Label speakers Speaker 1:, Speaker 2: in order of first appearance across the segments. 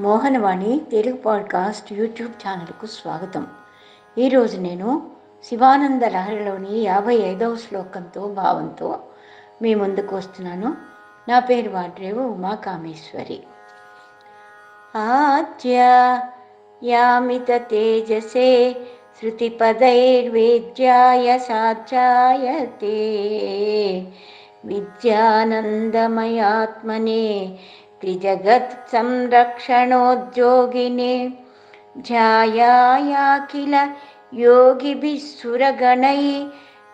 Speaker 1: Mohanavani Telugu podcast YouTube ఛానల్కు స్వాగతం. ఈరోజు నేను శివానంద లహరిలోని యాభై ఐదవ శ్లోకంతో భావంతో మీ ముందుకు వస్తున్నాను. నా పేరు వాడ్రేవు ఉమా కామేశ్వరి ఆద్య యామిత తేజసే శృతిపదైర్వేద్యాయ సాధ్యాయతే. విద్యానందమయాత్మనే त्रिजगत् संरक्षणोद्योगिने ध्यायायाखिल योगिभिः सुरगणै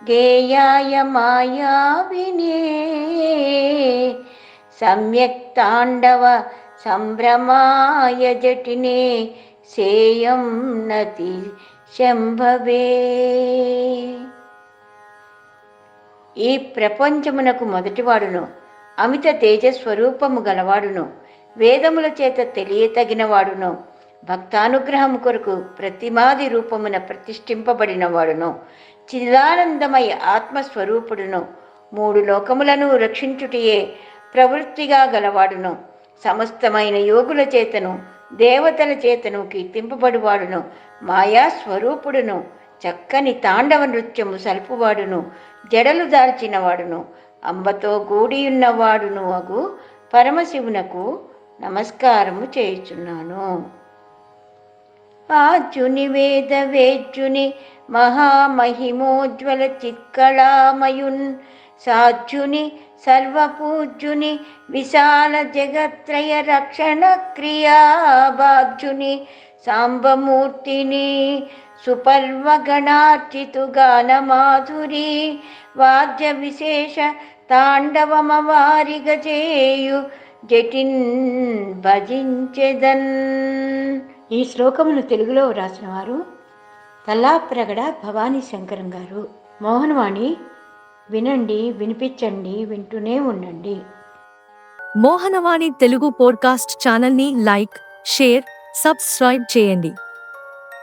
Speaker 1: गेयाय मायाविने सम्यक् ताण्डव सम्भ्रमाय जटिने सेयं नति శంభవే ఈ ప్రపంచమునకు మొదటివాడును అమిత తేజస్వరూపము గలవాడును. వేదముల చేత తెలియతగినవాడును. భక్తానుగ్రహము కొరకు ప్రతిమాది రూపమున ప్రతిష్ఠింపబడినవాడును. చిదానందమయ ఆత్మస్వరూపుడును. మూడు లోకములను రక్షించుటయే ప్రవృత్తిగా గలవాడును. సమస్తమైన యోగుల చేతను దేవతల చేతను కీర్తింపబడివాడును. మాయా స్వరూపుడును చక్కని తాండవ నృత్యము సల్పువాడును. జడలు దాల్చినవాడును. అంబతో గూడియున్నవాడును అగు పరమశివునకు నమస్కారము చేయుచున్నాను. ఆజుని వేద వేద్యుని మహామహిమోజ్వల చిత్కళామయున్ సాధ్యుని సర్వపూజ్యుని విశాల జగత్రయ రక్షణ క్రియాబాధ్యుని సాంబమూర్తిని సుపర్వగణార్చితు గానమాధురి వాద్య విశేష తాండవమవారిగ చేయు జటిన్ భజించెదన్ ఈ శ్లోకమును తెలుగులో వ్రాసిన వారు తల్లాప్రగడ భవానీ శంకరం గారు. మోహనవాణి వినండి వినిపించండి వింటూనే ఉండండి.
Speaker 2: మోహనవాణి తెలుగు పోడ్కాస్ట్ ఛానల్ని లైక్ షేర్ సబ్స్క్రైబ్ చేయండి.